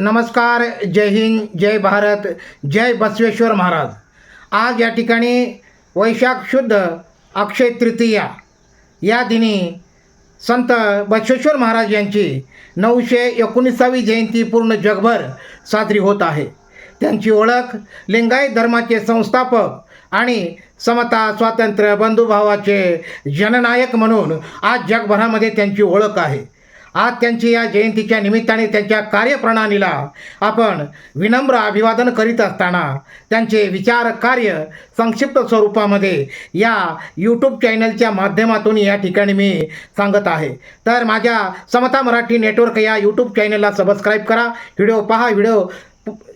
नमस्कार जय हिंद जय भारत जय बसवेश्वर महाराज. आज या ठिकाणी वैशाख शुद्ध अक्षय तृतीया. या दिनी संत बसवेश्वर महाराज यांची नऊशे एकोणीसावी जयंती पूर्ण जगभर साजरी होत आहे. त्यांची ओळख लिंगायत धर्माचे संस्थापक आणि समता स्वातंत्र्य बंधुभावाचे जननायक म्हणून आज जगभरामध्ये त्यांची ओळख आहे. आज त्यांची या जयंतीच्या निमित्ताने त्यांच्या कार्यप्रणालीला आपण विनम्र अभिवादन करीत असताना त्यांचे विचार कार्य संक्षिप्त स्वरूपामध्ये या यूट्यूब चॅनलच्या माध्यमातून या ठिकाणी मी सांगत आहे. तर माझ्या समता मराठी नेटवर्क या यूट्यूब चॅनलला सबस्क्राईब करा व्हिडिओ पहा व्हिडिओ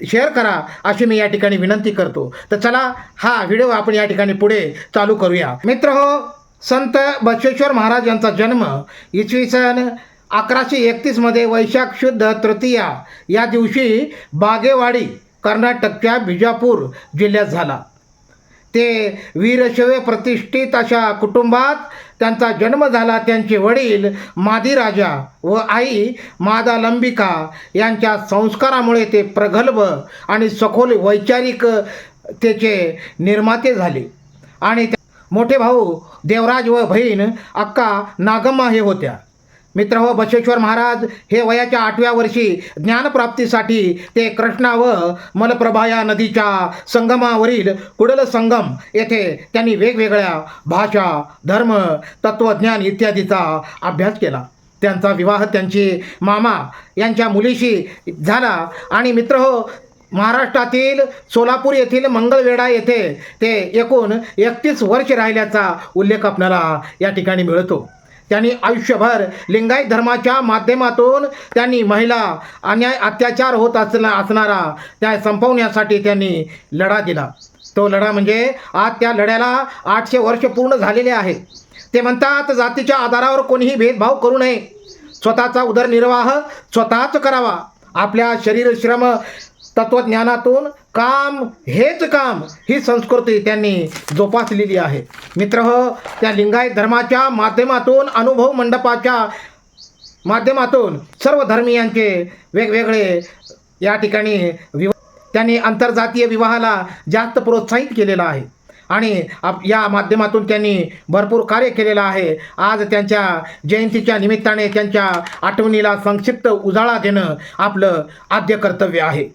शेअर करा अशी मी या ठिकाणी विनंती करतो. तर चला हा व्हिडिओ आपण या ठिकाणी पुढे चालू करूया. मित्र हो संत बसवेश्वर महाराज यांचा जन्म इसवी सन अकराशे एकतीसमध्ये वैशाख शुद्ध तृतीया या दिवशी बागेवाडी कर्नाटकच्या बिजापूर जिल्ह्यात झाला. ते वीरशैव प्रतिष्ठित अशा कुटुंबात त्यांचा जन्म झाला. त्यांचे वडील मादिराजा व आई मादालंबिका यांच्या संस्कारामुळे ते प्रगल्भ आणि सखोल वैचारिक त्याचे निर्माते झाले. आणि मोठे भाऊ देवराज व बहीण अक्का नागम्मा हे होत्या. मित्र हो बसवेश्वर महाराज हे वयाच्या आठव्या वर्षी ज्ञानप्राप्तीसाठी ते कृष्णा व मलप्रभा या नदीच्या संगमावरील कुडल संगम येथे त्यांनी वेगवेगळ्या भाषा धर्म तत्त्वज्ञान इत्यादीचा अभ्यास केला. त्यांचा विवाह त्यांची मामा यांच्या मुलीशी झाला. आणि मित्र हो महाराष्ट्रातील सोलापूर येथील मंगळवेढा येथे ते एकूण एकतीस वर्ष राहिल्याचा उल्लेख आपल्याला या ठिकाणी मिळतो. त्यांनी आयुष्यभर लिंगायत धर्माच्या माध्यमातून त्यांनी महिला अन्याय अत्याचार होत असला असणारा त्या संपवण्यासाठी त्यांनी लढा दिला. तो लढा म्हणजे आज त्या लढ्याला आठशे वर्ष पूर्ण झालेले आहे ते म्हणतात जातीच्या आधारावर कोणीही भेदभाव करू नये. स्वतःचा उदरनिर्वाह स्वतःच करावा. आपल्या शरीर श्रम तत्वज्ञानातून काम हेच काम ही संस्कृती त्यांनी जोपासलेली आहे. मित्र हो त्या लिंगायत धर्माच्या माध्यमातून अनुभव मंडपाच्या माध्यमातून सर्व धर्मीयांचे वेगवेगळे या ठिकाणी विवाह त्यांनी आंतरजातीय विवाहाला जास्त प्रोत्साहित केलेलं आहे. आणि आप या माध्यमातून त्यांनी भरपूर कार्य केलेलं आहे. आज त्यांच्या जयंतीच्या निमित्ताने त्यांच्या आठवणीला संक्षिप्त उजाळा देणं आपलं आद्य कर्तव्य आहे.